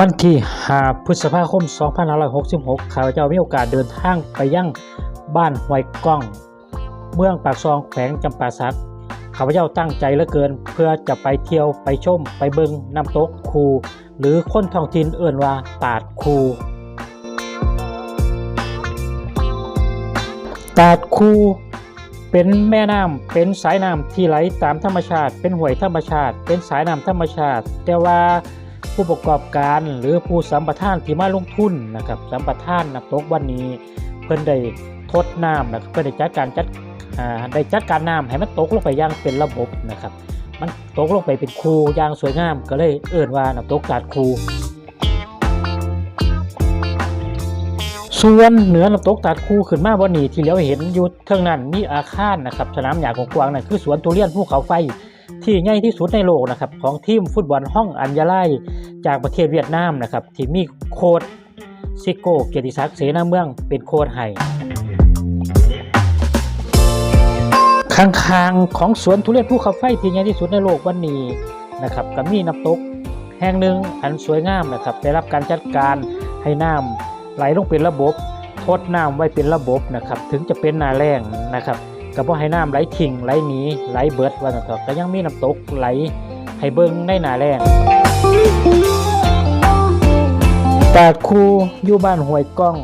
วันที่ 5 พฤษภาคม 2566 ข้าพเจ้ามีโอกาสเดินทางไปยังบ้านห้วยก้อง เมืองปากซองแขวงจำปาสัก ข้าพเจ้าตั้งใจเหลือเกิน เพื่อจะไปเที่ยวไปชม ไปเบิงน้ำตกคู หรือคนท้องถิ่นเอื่นว่าตาดคู ตาดคูเป็นแม่น้ำเป็นสายน้ำที่ไหลตามธรรมชาติ เป็นห้วยธรรมชาติ เป็นสายน้ำธรรมชาติ แต่ว่า ผู้ประกอบการหรือผู้สัมปทานที่มาลงทุนนะครับสัมปทานน้ำตกวันนี้ เพิ่นได้ทดน้ำนะครับเพิ่นได้จัดการจัดอ่าได้จัดการน้ำให้มันตกลงไปอย่างเป็นระบบนะครับ มันตกลงไปเป็นคูอย่างสวยงาม ก็เลยเอิ่นว่าน้ำตกตาดคูส่วนเหนือน้ำตกตาดคูขึ้นมาบนนี้ที่เราเห็นอยู่เท่งนั้นมีอาคารนะครับสนามหญ้ากว้างๆนั่นคือสวนทุเรียนภูเขาไฟ ที่ใหญ่ที่สุดในโลกนะครับของทีมฟุตบอลห้องอัญญาไล จากประเทศเวียดนามนะครับที่มีโค้ดซิโก้เกียรติศักดิ์เสนาเมืองเป็นโค้ดให้ข้างๆของสวนทุเรียนภูเขาไฟที่ใหญ่ที่สุดในโลกวันนี้นะครับก็มีน้ำตกแห่งหนึ่งอันสวยงามนะครับได้รับการจัดการให้น้ำไหลลงเป็นระบบทดน้ำไว้เป็นระบบนะครับถึงจะเป็นนาแรงนะครับก็บ่ให้น้ำไหลทิ้งไหลหนีไหลเบิดว่าซั่นก็ยังมีน้ำตกไหลให้เบิ่งในหนาแรง ตาดคูอยู่บ้านห้วยก้อง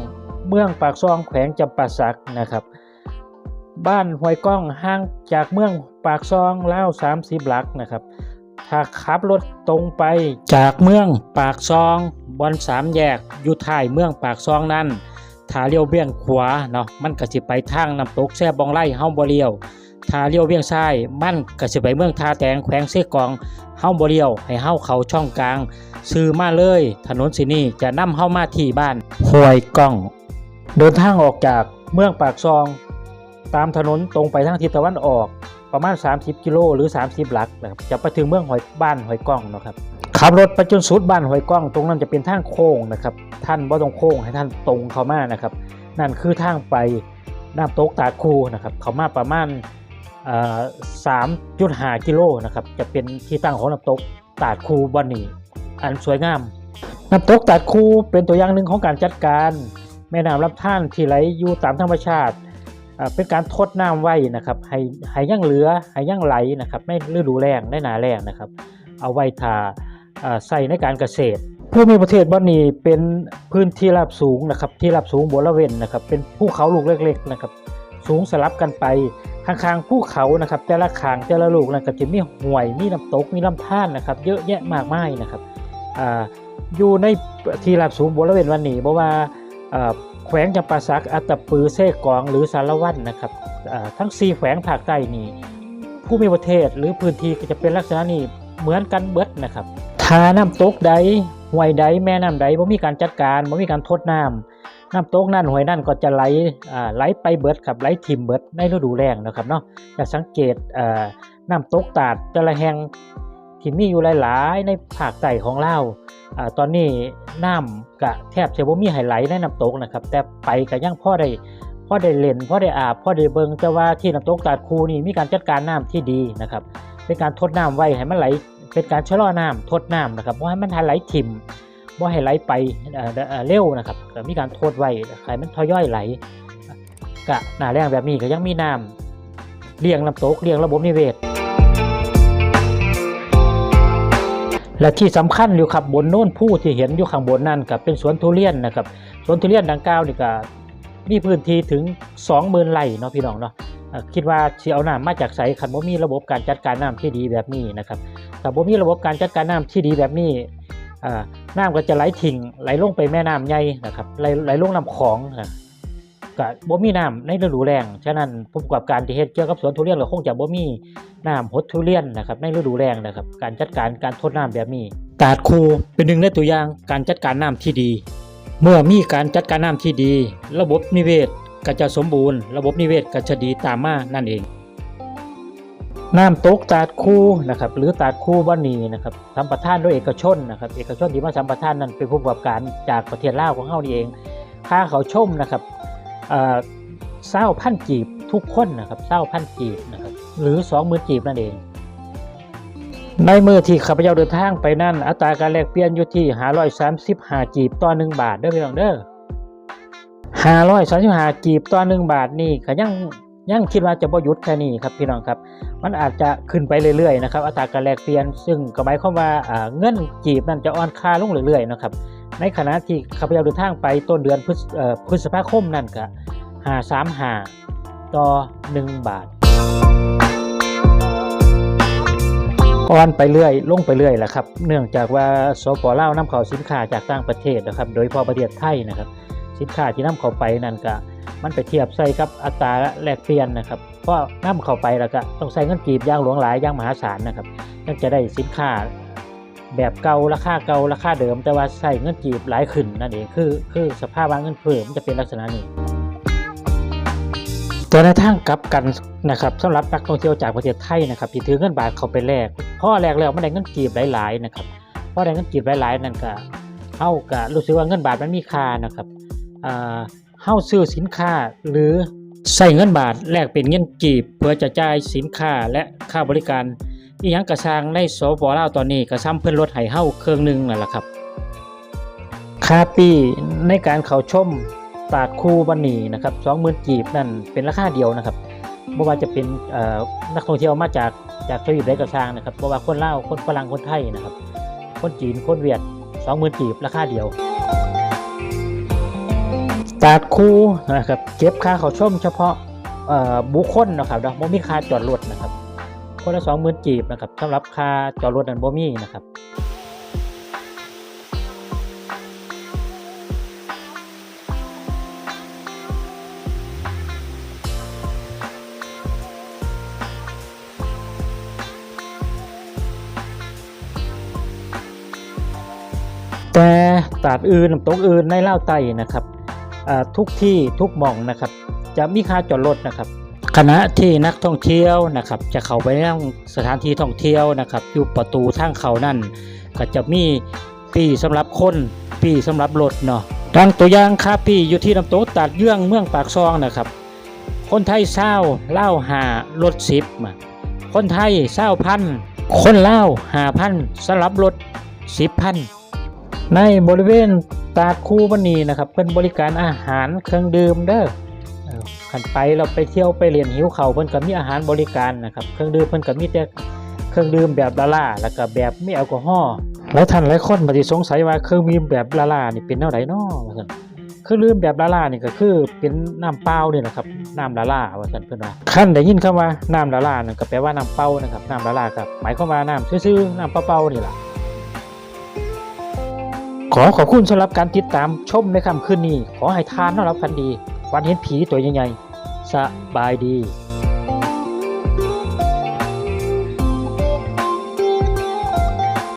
เมืองปากซองแขวงจำปาสักนะครับ บ้านห้วยก้องห่างจากเมืองปากซองแล้ว30หลักนะครับ ถ้าขับรถตรงไปจากเมืองปากซองบอนสามแยกอยู่ท้ายเมืองปากซองนั้นถ้าเลี้ยวเบี่ยงขวาเนาะมันก็สิไปทางน้ำตกแซ่บองไล่เฮาบ่เลี้ยว ถ้าเลี้ยวเบี่ยงซ้ายมันก็สิไปเมืองทาแตงแขวงเซกองเฮ้าบ่เลี้ยวให้เฮ้าเขาช่องกลาง ซื้อมาเลย ถนนสินี่จะนำเฮ้ามาที่บ้านห้วยก้อง เดินทางออกจากเมืองปากซอง ตามถนนตรงไปทางทิศตะวันออกประมาณ 30 กิโลหรือ 30 หลักนะครับจะไปถึงเมืองหอยบ้านหอยกล้องนะครับขับรถไปจนสุดบ้านหอยกล้อง ตรงนั้นจะเป็นทางโค้งนะครับ ท่านว่าตรงโค้งให้ท่านตรงเข้ามานะครับ นั่นคือทางไปน้ำตกตาคูนะครับ เขามาประมาณ สามจุดห้ากิโลนะครับจะเป็นที่ตั้งของน้ำตกตาดคูบอนนี่อันสวยงามน้ำตกตาดคูเป็นตัวอย่างหนึ่งของการจัดการแม่น้ำลำธารที่ไหลอยู่ตามธรรมชาติ เป็นการทดน้ำไว้นะครับให้ให้ยั่งเหลือให้ยั่งไหลนะครับในฤดูแล้งในหนาแล้งนะครับ เอาไว้ทาใส่ในการเกษตรผู้มีประเทศบ้านนี้เป็นพื้นที่ราบสูงนะครับที่ราบสูงบนละเวนนะครับเป็นภูเขาลูกเล็กๆนะครับสูงสลับกันไป ข้างๆภูเขานะครับ แต่ละขางแต่ละลูกนะก็จะมีห่วยมีน้ำตกมีลำธารนะครับ เยอะแยะมากมายนะครับอ่าอยู่ในที่ราบสูงบนละเวนวันนี้เพราะว่าแขวงจำปาสักอัตปือเซกองหรือสารวัตรนะครับทั้ง 4 แขวงภาคใต้นี่ผู้มีประเทศหรือพื้นที่ก็จะเป็นลักษณะนี้เหมือนกันเบิดนะครับถ้าน้ำตกใดห้วยใดแม่น้ำใดบ่มีการจัดการบ่มีการทดน้ำ น้ำตกนั่นห้วยนั่นก็จะไหลอ่าไหลไปเบิดครับไหลทิมเบิดในฤดูแล้งนะครับเนาะจะสังเกตอ่าน้ำตกตาดแต่ละแหงที่มีอยู่หลาย ๆ ในภาคใต้ของลาอ่าตอนนี้น้ำกะแทบจะบ่มีไฮไลในน้ำตกนะครับ แต่ไปก็ยังพ่อได้พ่อได้เล่นพ่อได้อาบพ่อได้เบิงแต่ว่าที่น้ำตกตาดคูนี่มีการจัดการน้ำที่ดีนะครับเป็นการทดน้ำไว้ให้มันไหล เป็นการชะลอน้ำทดน้ำนะครับว่าให้มันไหลทิม ว่ให้ไหลไปเอ่อเร็วนะครับก็มีการโทดไว้ให้มันทอย่อยไหลกะหน้าแรงแบบนี้ก็ยังมีน้ำเลี้ยงน้ำตกเลี้ยงระบบนิเวศ และที่สำคัญอยู่ครับบนโน้นผู้ที่เห็นอยู่ข้างบนนั่นกับเป็นสวนทุเรียนนะครับสวนทุเรียนดังกล่าวนี่ก็มีพื้นที่ถึง 20,000ไร่เนาะพี่น้องเนาะคิดว่าสิเอาน้ำมาจากไสคันบ่มีระบบการจัดการน้ำที่ดีแบบนี้นะครับถ้าบ่มีระบบการจัดการน้ำที่ดีแบบนี้อ่า น้ำก็จะไหลทิ้งไหลลงไปแม่น้ำใหญ่นะครับไหลไหลลงน้ำของนะก็บ่มีน้ำในฤดูแล้งฉะนั้นผู้ประกอบการที่เฮ็ดเกี่ยวกับสวนทุเรียนก็คงจะบ่มีน้ำหดทุเรียนนะครับในฤดูแล้งนะครับ การจัดการการทดน้ำแบบนี้ตาดคูเป็นหนึ่งในตัวอย่างการจัดการน้ำที่ดี เมื่อมีการจัดการน้ำที่ดี ระบบนิเวศก็จะสมบูรณ์ ระบบนิเวศก็จะดีตามมานั่นเอง น้ำตกตาดคู่นะครับหรือตาดคู่บ้านีนะครับสัมปทานโดยเอกชนนะครับเอกชนที่มาสัมปทานนั้นเป็นผู้ประกอบการจากประเทศลาวของเฮานี่เอง ค่าเขาชมนะครับเศร้าพันกีบทุกคนนะครับเศร้าพันกีบนะครับหรือสองหมื่นกีบนั่นเอง ในมือที่ข้าพเจ้าเดินทางไปนั่นอัตราการแลกเปลี่ยนอยู่ที่535จีบต่อ1บาทเด้อพี่น้องเด้อ535จีบต่อ1บาทนี่ก็ยัง ยังคิดว่าจะบ่หยุดแค่นี้ครับพี่น้องครับ มันอาจจะขึ้นไปเรื่อยๆนะครับอัตราการแลกเปลี่ยน ซึ่งก็หมายความว่าอ่าเงินจีบนั่นจะอ่อนค่าลงเรื่อยๆนะครับในขณะที่ข้าพเจ้าเดินทางไปต้นเดือนพฤษเอ่อพฤษภาคมนั่นก็535ต่อ 1 บาทอ่อนไปเรื่อยลงไปเรื่อยแหละครับ เนื่องจากว่าสปลาวนำเข้าสินค้าจากต่างประเทศนะครับ โดยพาะประเทศไทยนะครับ สินค้าที่นำเข้าไปนั่นก็ มันไปเทียบใส่กับอัตราแลกเปลี่ยนนะครับเพราะนำเข้าไปแล้วก็ต้องใส่เงินกีบย่างหลวงหลายย่างมหาศาลนะครับยังจะได้สินค้าแบบเก่าราคาเก่าราคาเดิม แต่ว่าใส่เงินกีบหลายขึ้นนั่นเองคือคือสภาพว่าเงินเฟ้อมันจะเป็นลักษณะนี้แต่ในทางกลับกันนะครับสำหรับนักท่องเที่ยวจากประเทศไทยนะครับที่ถือเงินบาทเข้าไปแลกเพราะแลกแล้วมันได้เงินกีบหลายๆนะครับเพราะได้เงินกีบหลายๆนั่นก็เฮาก็รู้สึกว่าเงินบาทมันมีค่านะครับอ่า เฮาซื้อสินค้าหรือใส่เงินบาทแลกเป็นเงินกีบ เพื่อจะจ่ายสินค้าและค่าบริการอีหยังกระสร้างในสปลาวตอนนี้ก็ซ้ำเพิ่อนลดให้เฮาเครื่องหนึงนั่นแหละครับค่าปีในการเข้าชมตาดคู่บันนีนะครับ20,000กีบนั่นเป็นราคาเดียวนะครับบ่ว่าจะเป็นนักท่องเที่ยวมาจากจากทวีปใดก็สร้างนะครับบ่ว่าคนลาวคนฝรั่งคนไทยนะครับ คนจีนคนเวียด20,000กีบราคาเดียว ตาดคู่นะครับเก็บค่าเขาชมเฉพาะบุคคลนะครับเนาะบ่มีค่าจอดรถนะครับ คนละ20,000กีบนะครับสำหรับค่าจอดรถนั้นบ่มีนะครับแต่ตาดอื่นน้ำตกอื่นในเล่าไตนะครับ ทุกที่ทุกหม่องนะครับ จะมีค่าจอดรถนะครับขณะที่นักท่องเที่ยวนะครับจะเข้าไปยังสถานที่ท่องเที่ยวนะครับ อยู่ประตูทางเขานั่นก็จะมีปีสำหรับคนปีสำหรับรถเนาะดังตัวอย่างค่าปีอยู่ที่น้ำตกตาดเยื่องเมืองปากซองนะครับ คนไทยเศร้าเล่าหารถสิบมาคนไทยเศร้าพันคนเล่าหาพันสำหรับรถสิบพันในบริเวณ ตาดคู่บันนีนะครับเป็นบริการอาหารเครื่องดื่มเด้อขันไปเราไปเที่ยวไปเรียนหิวเขาเพิ่นก็มีอาหารบริการนะครับเครื่องดื่มเพิ่นก็มีแต่เครื่องดื่มแบบละล่าแล้วก็แบบไม่แอลกอฮอล์หลายท่านหลายคนมาที่สงสัยว่าเครื่องดื่มแบบละล่านี่เป็นแนวไหนน้อว่าซั่นเครื่องดื่มแบบละล่านี่ก็คือเป็นน้ำเปล่านี่แหละครับน้ำละล่าว่าซั่นเพิ่นว่าคันได้ยินคำว่าน้ำละล่านั่นก็แปลว่าน้ำเปล่านะครับน้ำละล่าก็หมายความว่าน้ำซื่อๆน้ำเปล่าๆนี่ล่ะ ขอขอบคุณสำหรับการติดตามชมในค่ำคืนนี้ ขอให้ทานนอนรับฝันดี วันเห็นผีตัวใหญ่ๆสบายดี